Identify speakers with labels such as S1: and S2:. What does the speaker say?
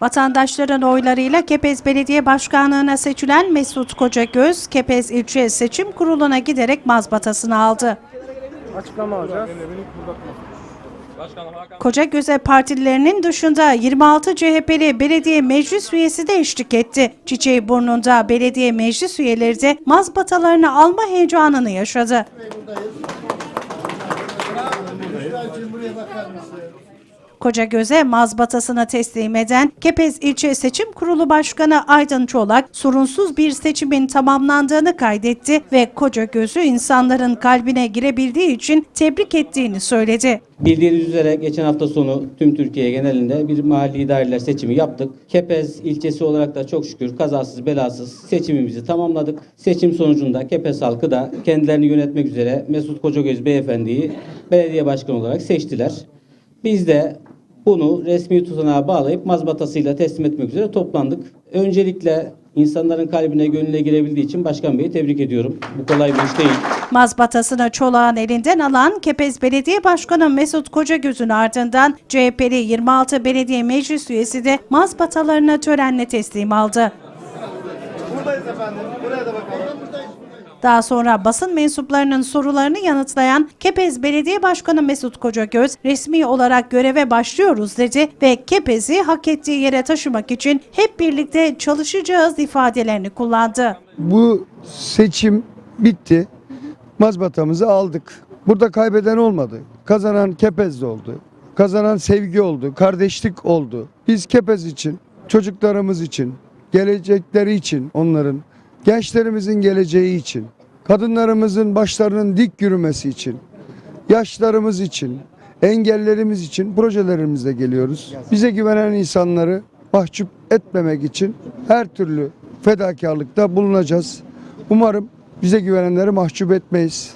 S1: Vatandaşların oylarıyla Kepez Belediye Başkanlığı'na seçilen Mesut Kocagöz, Kepez İlçe Seçim Kurulu'na giderek mazbatasını aldı.
S2: Açıklama alacağız.
S1: Kocagöz'e partililerinin dışında 26 CHP'li belediye meclis üyesi de eşlik etti. Çiçeği burnunda belediye meclis üyeleri de mazbatalarını alma heyecanını yaşadı. Kocagöz'e mazbatasını teslim eden Kepez İlçe Seçim Kurulu Başkanı Aydın Çolak, sorunsuz bir seçimin tamamlandığını kaydetti ve Kocagöz'ü insanların kalbine girebildiği için tebrik ettiğini söyledi.
S3: Bildiğiniz üzere geçen hafta sonu tüm Türkiye genelinde bir mahalli idareler seçimi yaptık. Kepez ilçesi olarak da çok şükür kazasız belasız seçimimizi tamamladık. Seçim sonucunda Kepez halkı da kendilerini yönetmek üzere Mesut Kocagöz beyefendiyi belediye başkanı olarak seçtiler. Biz de bunu resmi tutanağa bağlayıp mazbatasıyla teslim etmek üzere toplandık. Öncelikle insanların kalbine gönlüne girebildiği için Başkan Bey'i tebrik ediyorum. Bu kolay bir iş değil.
S1: Mazbatasını çolağın elinden alan Kepez Belediye Başkanı Mesut Kocagöz'ün ardından CHP'li 26 belediye meclis üyesi de mazbatalarını törenle teslim aldı.
S2: Buradayız efendim. Buraya da bakalım.
S1: Daha sonra basın mensuplarının sorularını yanıtlayan Kepez Belediye Başkanı Mesut Kocagöz resmi olarak göreve başlıyoruz dedi ve Kepez'i hak ettiği yere taşımak için hep birlikte çalışacağız ifadelerini kullandı.
S4: Bu seçim bitti. Mazbatamızı aldık. Burada kaybeden olmadı. Kazanan Kepez'de oldu. Kazanan sevgi oldu, kardeşlik oldu. Biz Kepez için, çocuklarımız için, gelecekleri için onların, gençlerimizin geleceği için, kadınlarımızın başlarının dik yürümesi için, yaşlarımız için, engellerimiz için projelerimizle geliyoruz. Bize güvenen insanları mahcup etmemek için her türlü fedakarlıkta bulunacağız. Umarım bize güvenenleri mahcup etmeyiz.